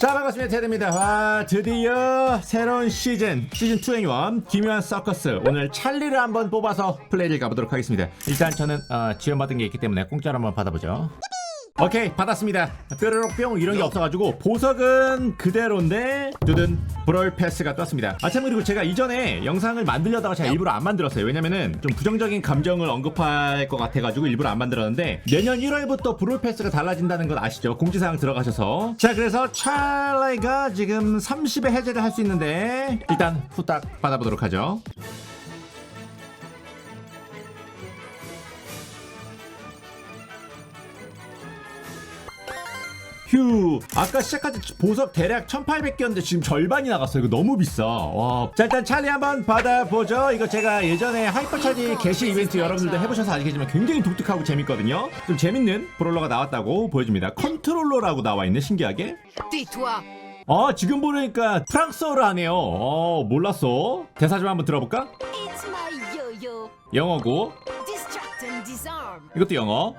자 반갑습니다. 테드입니다. 와 드디어 새로운 시즌 시즌 2 행원 기묘한 서커스 오늘 찰리를 한번 뽑아서 플레이를 가보도록 하겠습니다. 일단 저는 어, 지원받은 게 있기 때문에 공짜로 한번 받아보죠 오케이 받았습니다. 뾰로록 뿅 이런 게 없어가지고 보석은 그대로인데 두둔 브롤 패스가 떴습니다. 아참 그리고 제가 이전에 영상을 만들려다가 제가 일부러 안 만들었어요. 왜냐면은 좀 부정적인 감정을 언급할 것 같아가지고 일부러 안 만들었는데 내년 1월부터 브롤 패스가 달라진다는 건 아시죠? 공지사항 들어가셔서. 자 그래서 찰라이가 지금 30회 해제를 할 수 있는데 일단 후딱 받아보도록 하죠 휴. 아까 시작할 때 보석 대략 1800개였는데 지금 절반이 나갔어요. 이거 너무 비싸. 와. 자 일단 찰리 한번 받아보죠. 이거 제가 예전에 하이퍼차지 게시 이벤트 여러분들도 해보셔서 아시겠지만 굉장히 독특하고 재밌거든요. 좀 재밌는 브롤러가 나왔다고 보여줍니다. 컨트롤러라고 나와있네 신기하게. Tais-toi 아. 지금 보니까 프랑스어를 하네요. 어 몰랐어. 대사 좀 한번 들어볼까? 영어고. 이것도 영어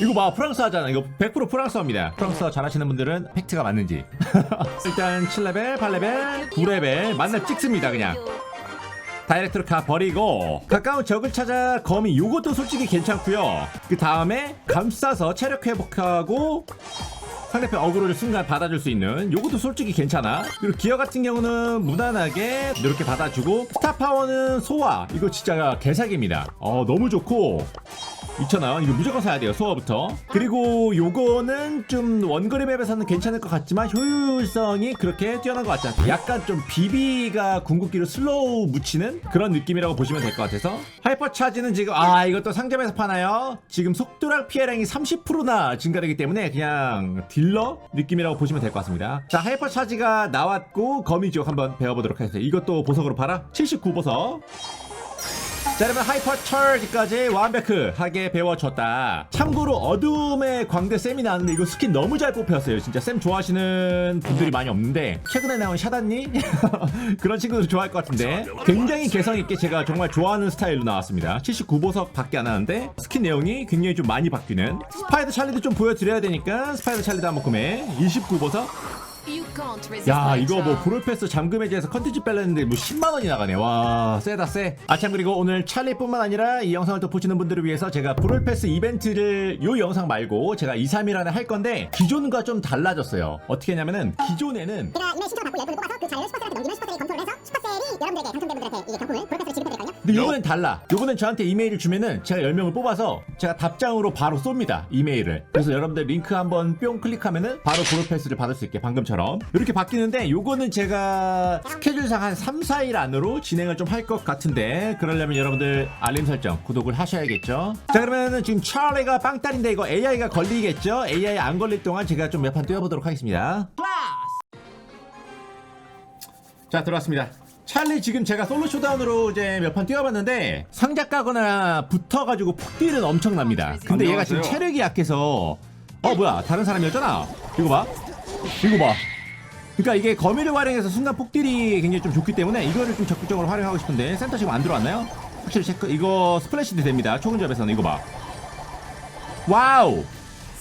이거 봐 프랑스 하잖아. 이거 100% 프랑스어입니다. 프랑스어 잘하시는 분들은 팩트가 맞는지. 일단 7레벨 8레벨 9레벨 만나 찍습니다 그냥. 다이렉트로 가 버리고 가까운 적을 찾아 거미 요것도 솔직히 괜찮고요. 그 다음에 감싸서 체력 회복하고 상대편 어그로를 순간 받아줄 수 있는 요것도 솔직히 괜찮아. 그리고 기어 같은 경우는 무난하게 이렇게 받아주고 스타 파워는 소화. 이거 진짜 개사기입니다. 어 너무 좋고 2,000원 이거 무조건 사야 돼요 소화부터. 그리고 요거는 좀 원거리 맵에서는 괜찮을 것 같지만 효율성이 그렇게 뛰어난 것 같지 않다. 약간 좀 비비가 궁극기로 슬로우 묻히는 그런 느낌이라고 보시면 될 것 같아서. 하이퍼 차지는 지금 아 이것도 상점에서 파나요? 지금 속도랑 피해량이 30%나 증가되기 때문에 그냥 딜러 느낌이라고 보시면 될 것 같습니다. 자 하이퍼 차지가 나왔고 거미지옥 한번 배워보도록 하겠습니다. 이것도 보석으로 팔아? 79보석 자 여러분 하이퍼 철까지 완벽하게 배워줬다. 참고로 어둠의 광대 쌤이 나왔는데 이거 스킨 너무 잘 뽑혔어요. 진짜 쌤 좋아하시는 분들이 많이 없는데 최근에 나온 샤단니 그런 친구들 좋아할 것 같은데 굉장히 개성있게 제가 정말 좋아하는 스타일로 나왔습니다. 79보석 밖에 안 하는데 스킨 내용이 굉장히 좀 많이 바뀌는. 스파이더 찰리도 좀 보여드려야 되니까 스파이더 찰리도 한번 구매 29보석 You can't resist 야 이거 뭐. 브롤패스 잠금 해제해서 컨텐츠 빼려는데 뭐 10만원이 나가네. 와 세다 세. 아참 그리고 오늘 찰리뿐만 아니라 이 영상을 또 보시는 분들을 위해서 제가 브롤패스 이벤트를 요 영상 말고 제가 2, 3일 안에 할 건데 기존과 좀 달라졌어요. 어떻게 했냐면은 기존에는 제가 이메일 신청을 받고 10분을 뽑아서 그 자료를 슈퍼셀한테 넘기면 슈퍼셀이 검토를 해서 슈퍼셀이 여러분들에게 당첨된 분들한테 이게 경품을 브로커스로 지급해드릴거든요? 근데 요번엔 달라. 요번엔 저한테 이메일을 주면은 제가 10명을 뽑아서 제가 답장으로 바로 쏩니다. 이메일을. 그래서 여러분들 링크 한번 뿅 클릭하면은 바로 브롤패스를 받을 수 있게 방금처럼 이렇게 바뀌는데 요거는 제가 스케줄상 한 3, 4일 안으로 진행을 좀 할 것 같은데 그러려면 여러분들 알림 설정 구독을 하셔야겠죠? 자 그러면은 지금 찰리가 빵딸인데 이거 AI가 걸리겠죠? AI 안 걸릴 동안 제가 좀 몇 판 뛰어보도록 하겠습니다. 자 들어왔습니다. 찰리 지금 제가 솔로 쇼다운으로 이제 몇 판 뛰어봤는데 상자 까거나 붙어가지고 폭딜은 엄청납니다. 근데 얘가 지금 체력이 약해서 어 뭐야 다른 사람이었잖아. 이거 봐 이거 봐. 그러니까 이게 거미를 활용해서 순간 폭딜이 굉장히 좀 좋기 때문에 이거를 좀 적극적으로 활용하고 싶은데 센터 지금 안 들어왔나요? 확실히 체크 이거 스플래시도 됩니다. 초근접에서는 이거 봐. 와우!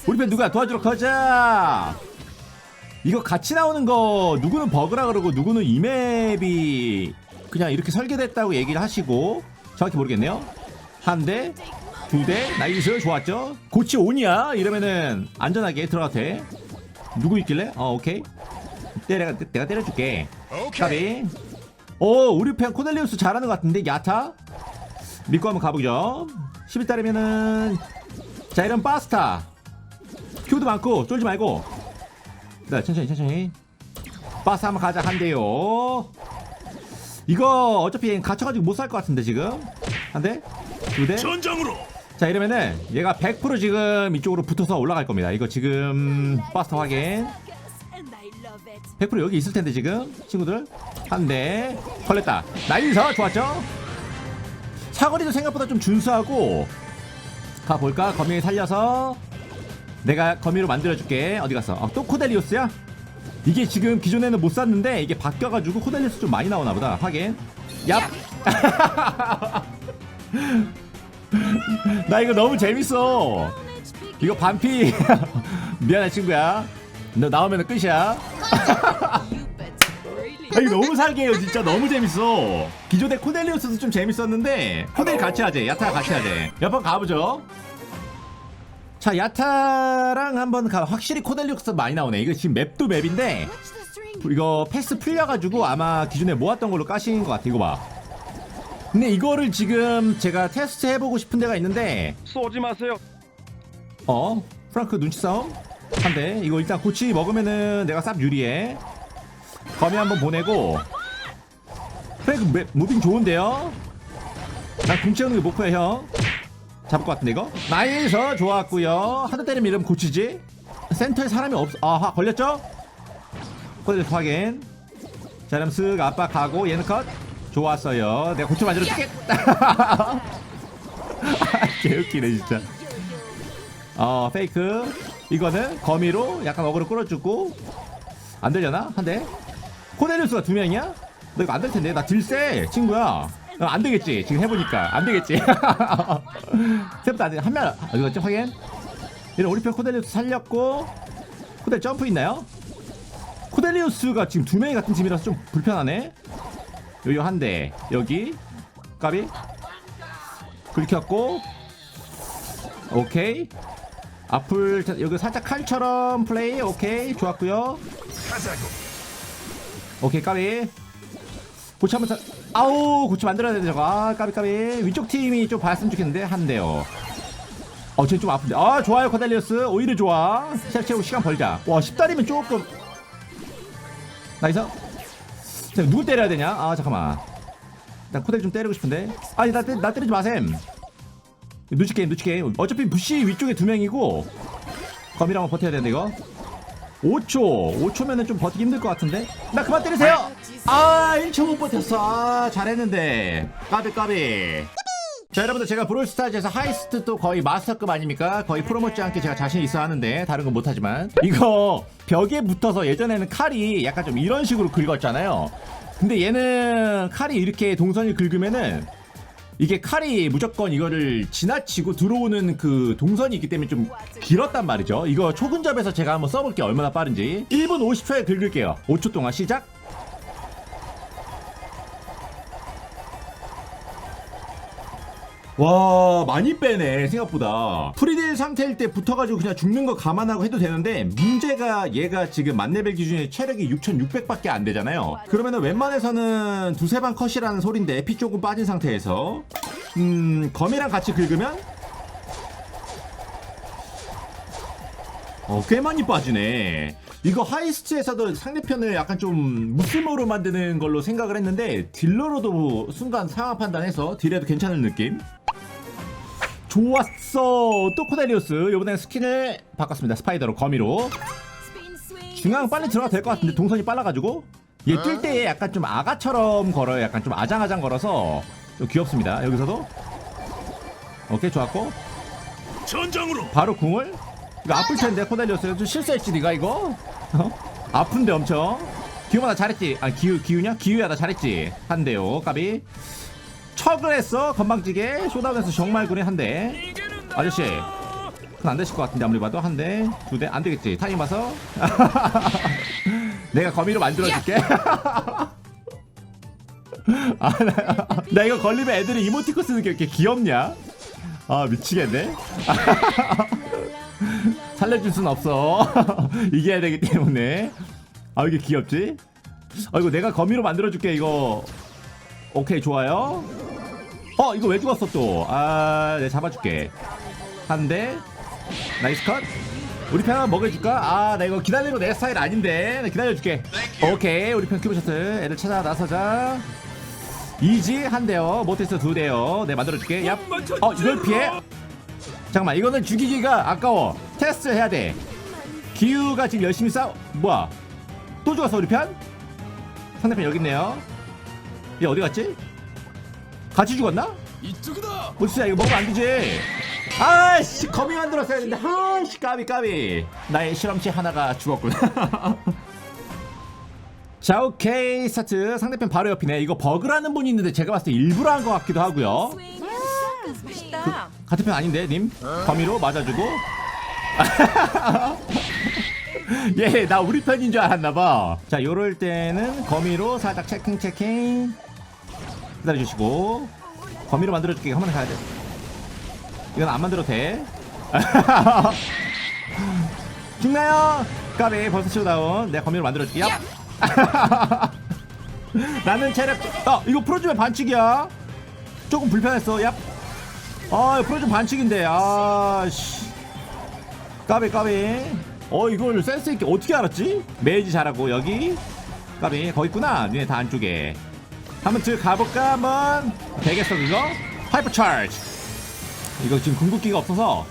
우리 편 누가 도와주러 가자! 이거 같이 나오는 거 누구는 버그라 그러고 누구는 이 맵이 그냥 이렇게 설계됐다고 얘기를 하시고 정확히 모르겠네요. 한 대, 두 대, 나이스 좋았죠? 고치 온이야? 이러면은 안전하게 들어가도 돼 누구 있길래? 어 오케이. 때려 내가 때려줄게. 까비. 오 우리 편 코넬리우스 잘하는 것 같은데 야타? 믿고 한번 가보죠. 11달이면은 자 이런 파스타. 큐도 많고 쫄지 말고. 네 천천히 천천히. 파스타 한번 가자 한대요. 이거 어차피 갇혀가지고 못 살 것 같은데 지금. 한대? 두대? 전장으로 자 이러면은 얘가 100% 지금 이쪽으로 붙어서 올라갈 겁니다. 이거 지금 파스타 확인. And I love it 100% 여기 있을 텐데 지금 친구들. 한대 걸렸다. 나이스 좋았죠? 사거리도 생각보다 좀 준수하고 가볼까? 거미 살려서 내가 거미로 만들어줄게. 어디 갔어? 어, 또 코델리오스야? 이게 지금 기존에는 못 샀는데 이게 바뀌어가지고 코델리오스 좀 많이 나오나 보다. 확인. 얍 나 이거 너무 재밌어. 이거 반피. 미안해 친구야. 너 나오면 끝이야? 아, 이거 너무 살게요 진짜. 너무 재밌어. 기존에 코넬리우스도 좀 재밌었는데 코넬 같이 하재 야타 같이 하재 몇번 가보죠. 자 야타랑 한번 가. 확실히 코넬리우스 많이 나오네. 이거 지금 맵도 맵인데. 이거 패스 풀려가지고 아마 기존에 모았던 걸로 까신 것 같아. 이거 봐 근데 이거를 지금 제가 테스트 해보고 싶은 데가 있는데 쏘지 마세요. 어? 프랑크 눈치 싸움? 한대 이거 일단 고치 먹으면은 내가 쌉 유리해 거미 한번 보내고 프랭크 매- 무빙 좋은데요? 난 궁 채우는 게 목표야 형 잡을 것 같은데 이거? 나이스 좋았고요 하드 때리면 이러면 고치지 센터에 사람이 없.. 아하 걸렸죠? 코델 확인 자 그럼 쓱 압박하고 얘는 컷 좋았어요. 내가 고쳐 만들어 줄게 개웃기네 진짜. 어 페이크. 이거는 거미로 약간 어그로 끌어주고. 안 되려나? 한 대? 코넬리우스가 두 명이야? 너 이거 안 될 텐데. 나 딜세 친구야. 어, 안 되겠지. 지금 해보니까. 안 되겠지. 세부터 안 돼. 한명. 아, 이거 좀 확인? 이런 우리 편 코넬리우스 살렸고. 코델 점프 있나요? 코델리우스가 지금 두 명이 같은 팀이라서 좀 불편하네 여기 한대. 여기. 까비. 긁혔고. 오케이. 앞을 자- 여기 살짝 칼처럼 플레이. 오케이. 좋았고요. 오케이 까비. 고치 한번 사... 아우 고치 만들어야 되는데 저거. 아 까비 까비. 위쪽 팀이 좀 봤으면 좋겠는데 한대요. 어쟤좀 아픈데. 아 좋아요 코델리우스. 오히려 좋아. 시작 채우고 시간 벌자. 와 10달이면 조금. 나이스 자 누구 때려야 되냐? 아 잠깐만. 나 코델 좀 때리고 싶은데. 아니 나, 때, 나 때리지 마셈. 눈치 게임 눈치 게임 어차피 부시 위쪽에 두 명이고. 검이랑 버텨야 되는데 이거. 5초. 5초면은 좀 버티기 힘들 것 같은데. 나 그만 때리세요! 아 1초 못 버텼어. 아 잘했는데. 까비 까비 자 여러분들 제가 브롤스타즈에서 하이스트 또 거의 마스터급 아닙니까 거의 프로 못지않게 제가 자신 있어 하는데 다른 건 못하지만 이거 벽에 붙어서 예전에는 칼이 약간 좀 이런 식으로 긁었잖아요 근데 얘는 칼이 이렇게 동선을 긁으면은 이게 칼이 무조건 이거를 지나치고 들어오는 그 동선이 있기 때문에 좀 길었단 말이죠. 이거 초근접에서 제가 한번 써볼게요. 얼마나 빠른지. 1분 50초에 긁을게요. 5초 동안 시작. 와 많이 빼네 생각보다 프리딜 상태일 때 붙어가지고 그냥 죽는 거 감안하고 해도 되는데 문제가 얘가 지금 만레벨 기준에 체력이 6600밖에 안 되잖아요 그러면은 웬만해서는 두세 방 컷이라는 소린데 피 조금 빠진 상태에서 음 검이랑 같이 긁으면 어, 꽤 많이 빠지네. 이거 하이스트에서도 상대편을 약간 좀 무슬모로 만드는 걸로 생각을 했는데 딜러로도 순간 상황 판단해서 딜해도 괜찮은 느낌? 좋았어. 또 코넬리우스. 이번엔 스킨을 바꿨습니다. 스파이더로 거미로. 중앙 빨리 들어가도 될 것 같은데 동선이 빨라가지고 얘 뛸때 약간 좀 아가처럼 걸어요. 약간 좀 아장아장 걸어서 좀 귀엽습니다. 여기서도 오케이 좋았고 전장으로. 바로 궁을 이거 아플 텐데 코넬리우스 좀 실수했지 네가 이거 어? 아픈데 엄청 기우마 나 잘했지 아 기우 기우냐 기우야 나 잘했지 한대요 까비 척을 했어 건방지게 쇼다운에서 정말 그래 한대. 아저씨 그건 안 되실 것 같은데 아무리 봐도 한대두 대 안 되겠지. 타이밍 봐서. 내가 거미로 만들어줄게. 아, 나, 나 이거 걸리면 애들이 이모티콘 쓰는 게 이렇게 귀엽냐? 아 미치겠네. 살려줄 순 없어. 이겨야 되기 때문에. 아 이게 귀엽지? 아 이거 내가 거미로 만들어줄게 이거 오케이 좋아요. 어 이거 왜 죽었어 또아 내가 잡아줄게. 한 대. 나이스 컷. 우리 편 하나 먹여줄까? 아 나 이거 기다리는 거 내 스타일 아닌데. 나 기다려줄게. 오케이 우리 편 큐브 셔틀 애들 찾아 나서자. 이지 한 대요. 못해서 두 대요. 내 만들어줄게. 얍. 어 이걸 피해? 잠깐만 이거는 죽이기가 아까워. 테스트 해야 돼. 기우가 지금 열심히 싸우 뭐야? 또 죽었어 우리 편? 상대편 여기 있네요 얘 어디 갔지? 같이 죽었나? 이쪽이다. 보스야 이거 먹으면 안 되지 아씨 거미 만들었어야 했는데 아씨 까비 까비 나의 실험치 하나가 죽었군 자 오케이 스타트 상대편 바로 옆이네 이거 버그라는 분이 있는데 제가 봤을 때 일부러 한 것 같기도 하고요. Suckers, 멋있다. 같은 편 아닌데 님 거미로 맞아주고 얘 나 우리 편인 줄 알았나봐 자 요럴 때는 거미로 살짝 체킹 체킹 기다려주시고 거미로 만들어줄게. 한 번에 가야 돼. 이건 안 만들어도 돼. 죽나요? 까비 벌써 치우다운 내가 거미로 만들어줄게요. 나는 체력 어 이거 풀어주면 반칙이야. 조금 불편했어. 얍! 아, 풀어주면 반칙인데. 아씨. 까비 까비 어 이걸 센스 있게 어떻게 알았지? 메이지 잘하고 여기. 까비 거기 있구나. 니네 다 안쪽에 한번 들 가볼까? 한번. 되겠어 그거? 하이퍼 차지. 이거 지금 궁극기가 없어서.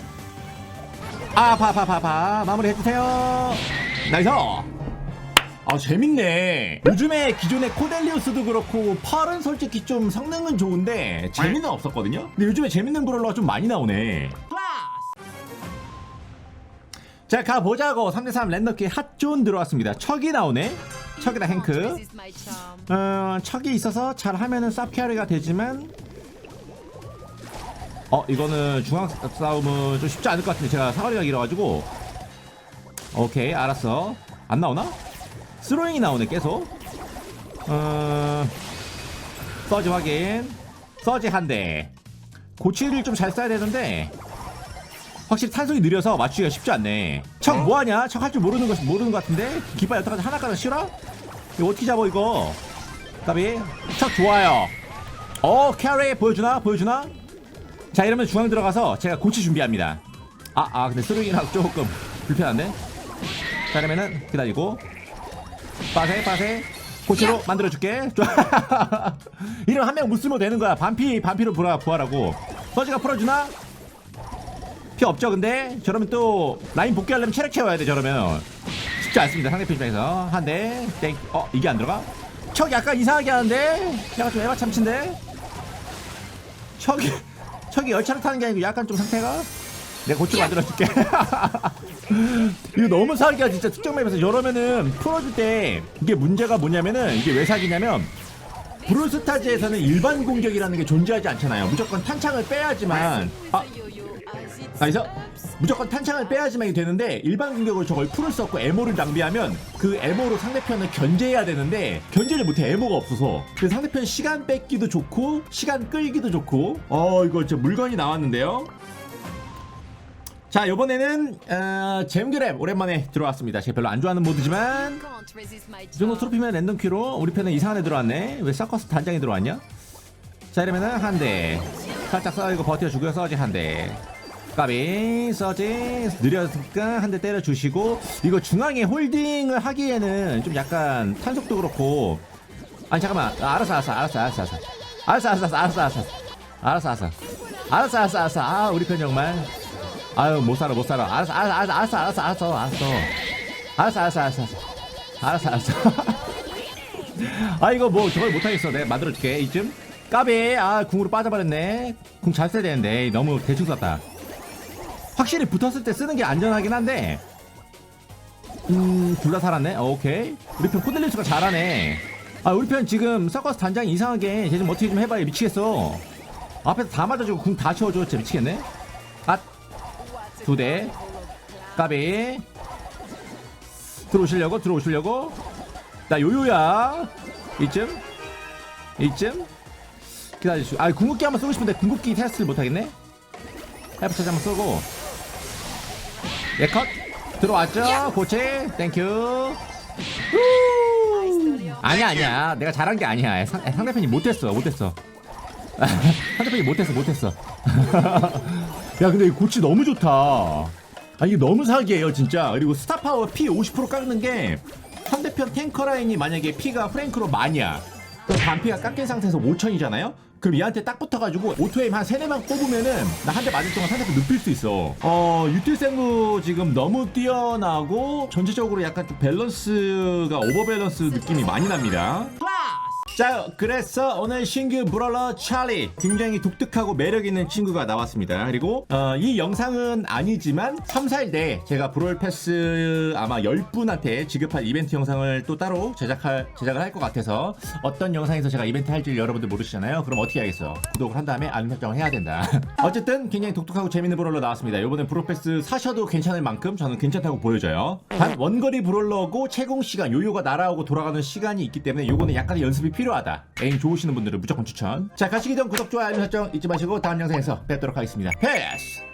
아파파파파 마무리 해주세요. 나이스. 아 재밌네. 요즘에 기존의 코델리우스도 그렇고 펄은 솔직히 좀 성능은 좋은데 재미는 없었거든요? 근데 요즘에 재밌는 브롤러가 좀 많이 나오네. 자 가보자고. 3대3 랜덤키 핫존 들어왔습니다. 척이 나오네 척이랑 행크. 어, 척이 있어서 잘 하면은 쌉캐리가 되지만 어 이거는 중앙 싸움은 좀 쉽지 않을 것 같은데 제가 사거리가 길어가지고. 오케이 알았어. 안 나오나? 스로잉이 나오네 계속. 어 서지 확인. 서지 한대. 고치를 좀 잘 써야 되는데 확실히 탄속이 느려서 맞추기가 쉽지 않네. 척 뭐하냐? 척 할 줄 모르는 것 모르는 것 같은데? 깃발 여태까지 하나 까지 싫어? 이거 어떻게 잡아 이거? 까비. 척 좋아요. 어 캐리 보여주나? 보여주나? 자 이러면 중앙 들어가서 제가 고치 준비합니다. 아아 근데 스루잉이랑 조금 불편한데? 자 그러면은 기다리고. 빠세 빠세. 고치로 만들어줄게. 이러면 한명 못 쓰면 되는 거야. 반피 반피로 부하, 부하라고. 서지가 풀어주나 피 없죠 근데? 저러면 또 라인 복귀하려면 체력 채워야 돼 저러면. 쉽지 않습니다 상대편 입장에서. 한대땡어 이게 안 들어가? 척 약간 이상하게 하는데? 약간 좀 에바 참친데? 척이 척이 열차를 타는 게 아니고 약간 좀 상태가? 내가 고추 만들어줄게. 이거 너무 사기야 진짜. 특정 맵에서 이러면은 풀어줄 때 이게 문제가 뭐냐면은 이게 왜 사기냐면 브롤스타즈에서는 일반 공격이라는 게 존재하지 않잖아요. 무조건 탄창을 빼야지만. 아 나이스. 무조건 탄창을 빼야지만 이게 되는데 일반 공격으로 저걸 풀을 수 없고 에모를 낭비하면 그 에모로 상대편을 견제해야 되는데 견제를 못해 에모가 없어서. 그래서 상대편 시간 뺏기도 좋고 시간 끌기도 좋고. 어 이거 진짜 물건이 나왔는데요. 자 이번에는 어, 잼그랩 오랜만에 들어왔습니다. 제가 별로 안 좋아하는 모드지만 이 정도. 트로피면 랜덤 큐로 우리 편은 이상한 애 들어왔네. 왜 서커스 단장이 들어왔냐? 자 이러면은 한대. 살짝 써 이거 버텨주고요. 서지 한대 까비 서지 느려니까 한 대 때려주시고 이거 중앙에 홀딩을 하기에는 좀 약간 탄속도 그렇고 아니 잠깐만 아, 알았어 알았어 알았어 알았어 알았어 알았어 알았어 알았어 알았어 알았어 알았어 알았어 알았어 아 우리 편 정말 아유 못 살아 못 살아 알았어 알았어 알았어 알았어 알았어 알았어 알았어 알았어 알았어 알았어 알았어 아 이거 뭐 저걸 못하겠어 내가 만들어줄게 이쯤 까비 아 궁으로 빠져버렸네 궁 잘 써야 되는데 너무 대충 썼다 확실히 붙었을 때 쓰는 게 안전하긴 한데. 음 둘 다 살았네. 어, 오케이. 우리 편 코델리우스가 잘하네. 아 우리 편 지금 서커스 단장이 이상하게 쟤 좀 어떻게 좀 해봐요. 미치겠어. 앞에서 다 맞아주고 궁 다 채워줘. 진짜 미치겠네. 앗두대. 까비. 들어오시려고 들어오시려고. 나 요요야. 이쯤. 이쯤. 기다려주시오. 아 궁극기 한번 쓰고 싶은데 궁극기 테스트를 못하겠네. 해프차지 한번 쏘고 예컷. 들어왔죠? 고치. 땡큐. 후. 아니야 아니야. 내가 잘한 게 아니야. 상, 상대편이 못했어 못했어. 상대편이 못했어 못했어. 야 근데 이 고치 너무 좋다. 아 이게 너무 사기예요 진짜. 그리고 스타파워 피 50% 깎는 게 상대편 탱커 라인이 만약에 피가 프랭크로 만이야 그럼 반피가 깎인 상태에서 5천이잖아요 그럼 얘한테 딱 붙어가지고 오토에임 한 3, 4방 꼽으면은 나 한 대 맞을 동안 상대편 눕힐 수 있어. 어 유틸생무 지금 너무 뛰어나고 전체적으로 약간 좀 밸런스가 오버밸런스 느낌이 많이 납니다 자, 그래서 오늘 신규 브롤러 찰리 굉장히 독특하고 매력 있는 친구가 나왔습니다. 그리고 어, 이 영상은 아니지만 3, 4일 내에 제가 브롤 패스 아마 10분한테 지급할 이벤트 영상을 또 따로 제작할 제작을 할 것 같아서 어떤 영상에서 제가 이벤트 할지 여러분들 모르시잖아요. 그럼 어떻게 하겠어? 구독을 한 다음에 알림 설정을 해야 된다. 어쨌든 굉장히 독특하고 재밌는 브롤러 나왔습니다. 이번엔 브롤 패스 사셔도 괜찮을 만큼 저는 괜찮다고 보여져요. 단 원거리 브롤러고 채공 시간 요요가 날아오고 돌아가는 시간이 있기 때문에 요거는 약간의 연습이 필요하다. 에임 좋으시는 분들은 무조건 추천. 자, 가시기 전 구독, 좋아요, 알림 설정 잊지 마시고 다음 영상에서 뵙도록 하겠습니다. 패스!